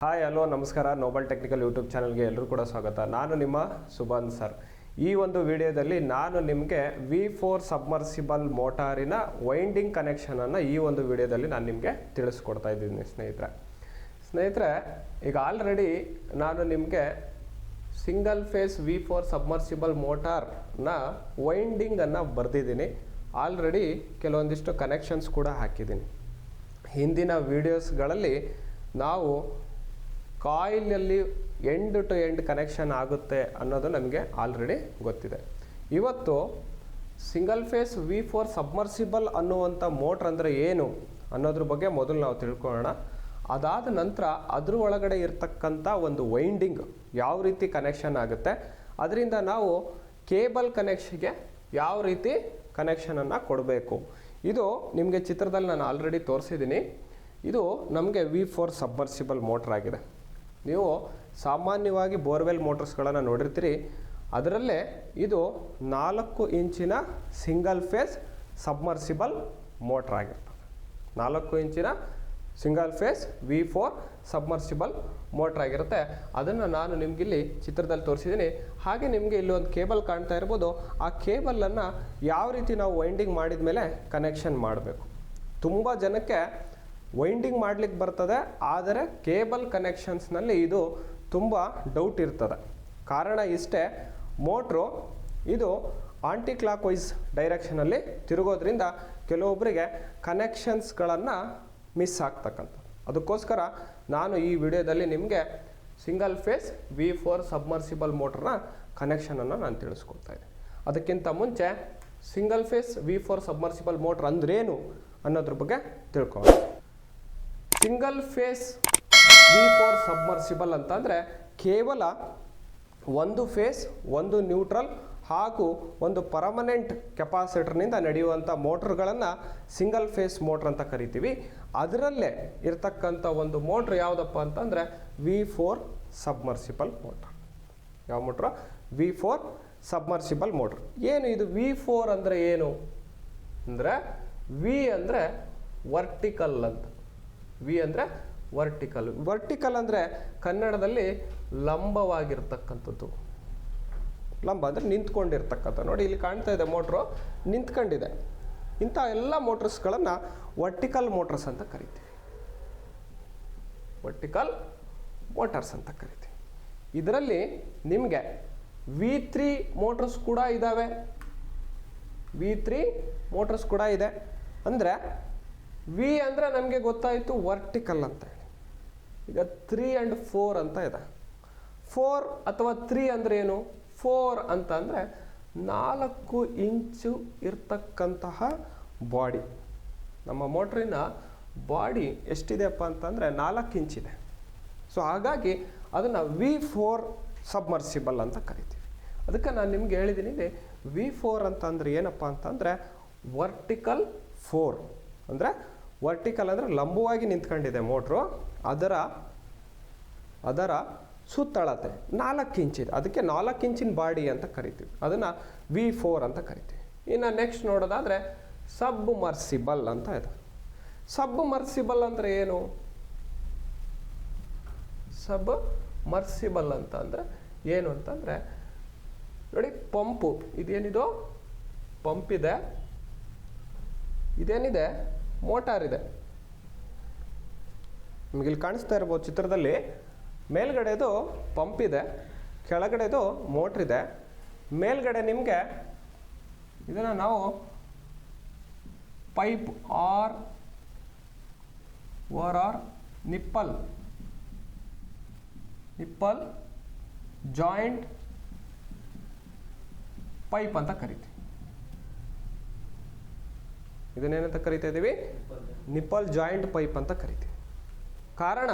Hi hello ನಮಸ್ಕಾರ noble technical YouTube ಚಾನಲ್ಗೆ ಎಲ್ಲರೂ ಕೂಡ ಸ್ವಾಗತ ನಾನು ನಿಮ್ಮ ಸುಬಾನ್ ಸರ್ ಈ ಒಂದು ವಿಡಿಯೋದಲ್ಲಿ ನಾನು ನಿಮಗೆ ವಿ ಫೋರ್ ಸಬ್ಮರ್ಸಿಬಲ್ ಮೋಟಾರಿನ ವೈಂಡಿಂಗ್ ಕನೆಕ್ಷನನ್ನು ಈ ಒಂದು ವಿಡಿಯೋದಲ್ಲಿ ನಾನು ನಿಮಗೆ ತಿಳಿಸ್ಕೊಡ್ತಾ ಇದ್ದೀನಿ ಸ್ನೇಹಿತರೆ. ಸ್ನೇಹಿತರೆ, ಈಗ ಆಲ್ರೆಡಿ ನಾನು ನಿಮಗೆ single phase V four submersible ಮೋಟಾರ್ನ ವೈಂಡಿಂಗನ್ನು ಬರೆದಿದ್ದೀನಿ. ಆಲ್ರೆಡಿ ಕೆಲವೊಂದಿಷ್ಟು ಕನೆಕ್ಷನ್ಸ್ ಕೂಡ ಹಾಕಿದ್ದೀನಿ. ಹಿಂದಿನ ವೀಡಿಯೋಸ್ಗಳಲ್ಲಿ ನಾವು ಕಾಯಿಲಲ್ಲಿ ಎಂಡ್ ಟು ಎಂಡ್ ಕನೆಕ್ಷನ್ ಆಗುತ್ತೆ ಅನ್ನೋದು ನಮಗೆ ಆಲ್ರೆಡಿ ಗೊತ್ತಿದೆ. ಇವತ್ತು single phase V four submersible ಅನ್ನುವಂಥ ಮೋಟ್ರ್ ಅಂದರೆ ಏನು ಅನ್ನೋದ್ರ ಬಗ್ಗೆ ಮೊದಲು ನಾವು ತಿಳ್ಕೊಳ್ಳೋಣ. ಅದಾದ ನಂತರ ಅದ್ರ ಒಳಗಡೆ ಇರತಕ್ಕಂಥ ಒಂದು ವೈಂಡಿಂಗ್ ಯಾವ ರೀತಿ ಕನೆಕ್ಷನ್ ಆಗುತ್ತೆ, ಅದರಿಂದ ನಾವು ಕೇಬಲ್ ಕನೆಕ್ಷನ್ಗೆ ಯಾವ ರೀತಿ ಕನೆಕ್ಷನನ್ನು ಕೊಡಬೇಕು. ಇದು ನಿಮಗೆ ಚಿತ್ರದಲ್ಲಿ ನಾನು ಆಲ್ರೆಡಿ ತೋರಿಸಿದ್ದೀನಿ. ಇದು ನಮಗೆ ವಿ ಫೋರ್ ಸಬ್ಮರ್ಸಿಬಲ್ ಮೋಟ್ರ್ ಆಗಿದೆ. ನೀವು ಸಾಮಾನ್ಯವಾಗಿ ಬೋರ್ವೆಲ್ ಮೋಟರ್ಸ್ಗಳನ್ನು ನೋಡಿರ್ತೀರಿ. ಅದರಲ್ಲೇ ಇದು ನಾಲ್ಕು ಇಂಚಿನ ಸಿಂಗಲ್ ಫೇಸ್ ಸಬ್ಮರ್ಸಿಬಲ್ ಮೋಟ್ರ್ ಆಗಿರ್ತದೆ. ನಾಲ್ಕು ಇಂಚಿನ single phase V four submersible motor ಆಗಿರುತ್ತೆ. ಅದನ್ನು ನಾನು ನಿಮಗಿಲ್ಲಿ ಚಿತ್ರದಲ್ಲಿ ತೋರಿಸಿದ್ದೀನಿ. ಹಾಗೆ ನಿಮಗೆ ಇಲ್ಲಿ ಒಂದು ಕೇಬಲ್ ಕಾಣ್ತಾ ಇರ್ಬೋದು. ಆ ಕೇಬಲನ್ನು ಯಾವ ರೀತಿ ನಾವು ವೈಂಡಿಂಗ್ ಮಾಡಿದ ಮೇಲೆ ಕನೆಕ್ಷನ್ ಮಾಡಬೇಕು. ತುಂಬ ಜನಕ್ಕೆ ವೈಂಡಿಂಗ್ ಮಾಡ್ಲಿಕ್ಕೆ ಬರ್ತದೆ, ಆದರೆ ಕೇಬಲ್ ಕನೆಕ್ಷನ್ಸ್ನಲ್ಲಿ ಇದು ತುಂಬ ಡೌಟ್ ಇರ್ತದೆ. ಕಾರಣ ಇಷ್ಟೇ ಮೋಟ್ರು ಇದು ಆಂಟಿ ಕ್ಲಾಕ್ ವೈಸ್ ಡೈರೆಕ್ಷನಲ್ಲಿ ತಿರುಗೋದ್ರಿಂದ ಕೆಲವೊಬ್ಬರಿಗೆ ಕನೆಕ್ಷನ್ಸ್ಗಳನ್ನು ಮಿಸ್ ಆಗ್ತಕ್ಕಂಥ ಅದಕ್ಕೋಸ್ಕರ ನಾನು ಈ ವಿಡಿಯೋದಲ್ಲಿ ನಿಮಗೆ single phase V four submersible ಮೋಟ್ರನ್ನ ಕನೆಕ್ಷನನ್ನು ನಾನು ತಿಳಿಸ್ಕೊಡ್ತಾ ಇದ್ದೆ. ಅದಕ್ಕಿಂತ ಮುಂಚೆ single phase V four submersible motor ಅಂದ್ರೇನು ಅನ್ನೋದ್ರ ಬಗ್ಗೆ ತಿಳ್ಕೊಳ್ಳೋಣ. Single phase V four submersible ಅಂತಂದರೆ ಕೇವಲ ಒಂದು ಫೇಸ್, ಒಂದು ನ್ಯೂಟ್ರಲ್ ಹಾಗೂ ಒಂದು ಪರ್ಮನೆಂಟ್ ಕೆಪಾಸಿಟರ್ನಿಂದ ನಡೆಯುವಂಥ ಮೋಟ್ರ್ಗಳನ್ನು ಸಿಂಗಲ್ ಫೇಸ್ ಮೋಟ್ರ್ ಅಂತ ಕರಿತೀವಿ. ಅದರಲ್ಲೇ ಇರತಕ್ಕಂಥ ಒಂದು ಮೋಟ್ರ್ ಯಾವುದಪ್ಪ ಅಂತಂದರೆ ವಿ ಫೋರ್ ಸಬ್ಮರ್ಸಿಬಲ್ ಮೋಟ್ರ್ ಯಾವ motor V four submersible motor ಏನು ಇದು ವಿ ಫೋರ್ ಅಂದರೆ ಏನು? ಅಂದರೆ ವಿ ಅಂದರೆ ವರ್ಟಿಕಲ್ ಅಂತ. ವಿ ಅಂದರೆ ವರ್ಟಿಕಲ್ ವರ್ಟಿಕಲ್ ಅಂದರೆ ಕನ್ನಡದಲ್ಲಿ ಲಂಬವಾಗಿರ್ತಕ್ಕಂಥದ್ದು. ಲಂಬ ಅಂದರೆ ನಿಂತ್ಕೊಂಡಿರ್ತಕ್ಕಂಥ. ನೋಡಿ ಇಲ್ಲಿ ಕಾಣ್ತಾ ಇದೆ ಮೋಟ್ರು ನಿಂತ್ಕೊಂಡಿದೆ. ಇಂಥ ಎಲ್ಲ ಮೋಟ್ರಸ್ಗಳನ್ನು ವರ್ಟಿಕಲ್ ಮೋಟ್ರಸ್ ಅಂತ ಕರಿತೀವಿ. ವರ್ಟಿಕಲ್ ಮೋಟರ್ಸ್ ಅಂತ ಕರಿತೀವಿ. ಇದರಲ್ಲಿ ನಿಮಗೆ ವಿ ತ್ರೀ ಮೋಟರ್ಸ್ ಕೂಡ ಇದ್ದಾವೆ ವಿ ತ್ರೀ ಮೋಟರ್ಸ್ ಕೂಡ ಇದೆ. ಅಂದರೆ ವಿ ಅಂದರೆ ನಮಗೆ ಗೊತ್ತಾಯಿತು ವರ್ಟಿಕಲ್ ಅಂತ ಹೇಳಿ. ಈಗ ತ್ರೀ ಆ್ಯಂಡ್ ಫೋರ್ ಅಂತ ಇದೆ. ಫೋರ್ ಅಥವಾ ತ್ರೀ ಅಂದರೆ ಏನು? ಫೋರ್ ಅಂತ ಅಂದರೆ ನಾಲ್ಕು ಇಂಚು ಇರ್ತಕ್ಕಂತಹ ಬಾಡಿ ನಮ್ಮ ಮೋಟ್ರಿನ ಬಾಡಿ ಎಷ್ಟಿದೆಯಪ್ಪ ಅಂತಂದರೆ ನಾಲ್ಕು ಇಂಚಿದೆ. ಸೊ ಹಾಗಾಗಿ ಅದನ್ನು ವಿ ಫೋರ್ ಸಬ್ಮರ್ಸಿಬಲ್ ಅಂತ ಕರಿತೀವಿ. ಅದಕ್ಕೆ ನಾನು ನಿಮ್ಗೆ ಹೇಳಿದ್ದೀನಿ ವಿ ಫೋರ್ ಅಂತಂದರೆ ಏನಪ್ಪ ಅಂತಂದರೆ ವರ್ಟಿಕಲ್ ಫೋರ್ ಅಂದರೆ ವರ್ಟಿಕಲ್ ಅಂದರೆ ಲಂಬವಾಗಿ ನಿಂತ್ಕೊಂಡಿದೆ ಮೋಟ್ರು ಅದರ ಅದರ ಸುತ್ತಳತೆ ನಾಲ್ಕು ಇಂಚಿದೆ ಅದಕ್ಕೆ ನಾಲ್ಕು ಇಂಚಿನ ಬಾಡಿ ಅಂತ ಕರಿತೀವಿ. ಅದನ್ನು ವಿ ಫೋರ್ ಅಂತ ಕರಿತೀವಿ. ಇನ್ನು ನೆಕ್ಸ್ಟ್ ನೋಡೋದಾದರೆ ಸಬ್ ಮರ್ಸಿಬಲ್ ಅಂತ ಇದೆ. ಸಬ್ ಮರ್ಸಿಬಲ್ ಅಂದರೆ ಏನು? ಸಬ್ ಮರ್ಸಿಬಲ್ ಅಂತ ಅಂದರೆ ಏನು ಅಂತಂದರೆ, ನೋಡಿ ಪಂಪು, ಇದೇನಿದು? ಪಂಪ್ ಇದೆ. ಇದೇನಿದೆ? ಮೋಟಾರ್ ಇದೆ. ನಿಮಗೆ ಇಲ್ಲಿ ಕಾಣಿಸ್ತಾ ಇರ್ಬೋದು ಚಿತ್ರದಲ್ಲಿ. ಮೇಲ್ಗಡೆದು ಪಂಪ್ ಇದೆ, ಕೆಳಗಡೆದು ಮೋಟ್ರ್ ಇದೆ. ಮೇಲ್ಗಡೆ ನಿಮಗೆ ಇದನ್ನು ನಾವು pipe or, or or, nipple nipple joint pipe ಅಂತ ಕರಿತೀವಿ. ಇದನ್ನೇನಂತ ಕರಿತಾ ಇದ್ದೀವಿ ನಿಪ್ಪಲ್ ಜಾಯಿಂಟ್ ಪೈಪ್ ಅಂತ ಕರಿತೀವಿ. ಕಾರಣ,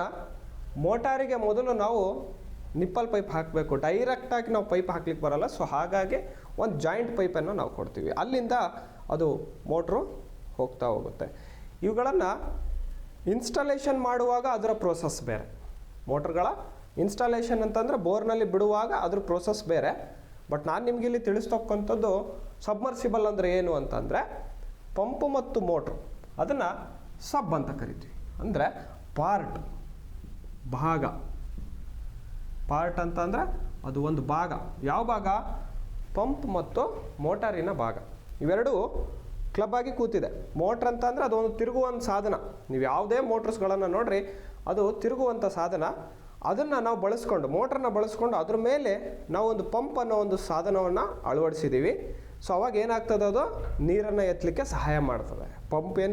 ಮೋಟಾರಿಗೆ ಮೊದಲು ನಾವು ನಿಪ್ಪಲ್ ಪೈಪ್ ಹಾಕಬೇಕು. ಡೈರೆಕ್ಟಾಗಿ ನಾವು ಪೈಪ್ ಹಾಕ್ಲಿಕ್ಕೆ ಬರಲ್ಲ. ಸೊ, ಹಾಗಾಗಿ ಒಂದು ಜಾಯಿಂಟ್ ಪೈಪನ್ನು ನಾವು ಕೊಡ್ತೀವಿ. ಅಲ್ಲಿಂದ ಅದು ಮೋಟ್ರು ಹೋಗ್ತಾ ಹೋಗುತ್ತೆ. ಇವುಗಳನ್ನು ಇನ್ಸ್ಟಾಲೇಷನ್ ಮಾಡುವಾಗ ಅದರ ಪ್ರೋಸೆಸ್ ಬೇರೆ. ಮೋಟ್ರ್ಗಳ ಇನ್ಸ್ಟಾಲೇಷನ್ ಅಂತಂದರೆ ಬೋರ್ನಲ್ಲಿ ಬಿಡುವಾಗ ಅದ್ರ ಪ್ರೋಸೆಸ್ ಬೇರೆ. ಬಟ್ ನಾನು ನಿಮಗೆ ಇಲ್ಲಿ ತಿಳಿಸ್ತಕ್ಕಂಥದ್ದು ಸಬ್ಮರ್ಸಿಬಲ್ ಅಂದರೆ ಏನು ಅಂತಂದರೆ ಪಂಪು ಮತ್ತು ಮೋಟ್ರು. ಅದನ್ನು ಸಬ್ ಅಂತ ಕರಿತೀವಿ. ಅಂದರೆ ಪಾರ್ಟ್, ಭಾಗ. ಪಾರ್ಟ್ ಅಂತಂದರೆ ಅದು ಒಂದು ಭಾಗ. ಯಾವ ಭಾಗ? ಪಂಪ್ ಮತ್ತು ಮೋಟಾರಿನ ಭಾಗ. ಇವೆರಡು ಕ್ಲಬ್ ಆಗಿ ಕೂತಿದೆ. ಮೋಟ್ರ್ ಅಂತ ಅಂದರೆ ಅದೊಂದು ತಿರುಗುವಂಥ ಸಾಧನ. ನೀವು ಯಾವುದೇ ಮೋಟ್ರ್ಸ್ಗಳನ್ನು ನೋಡ್ರಿ, ಅದು ತಿರುಗುವಂಥ ಸಾಧನ. ಅದನ್ನು ನಾವು ಬಳಸ್ಕೊಂಡು, ಮೋಟ್ರನ್ನ ಬಳಸ್ಕೊಂಡು ಅದ್ರ ಮೇಲೆ ನಾವು ಒಂದು ಪಂಪ್ ಅನ್ನೋ ಒಂದು ಸಾಧನವನ್ನು ಅಳವಡಿಸಿದ್ದೀವಿ ಸೊ ಅವಾಗ ಏನಾಗ್ತದೆ ಅದು? ನೀರನ್ನು ಎತ್ತಲಿಕ್ಕೆ ಸಹಾಯ ಮಾಡ್ತದೆ. ಪಂಪ್ ಏನು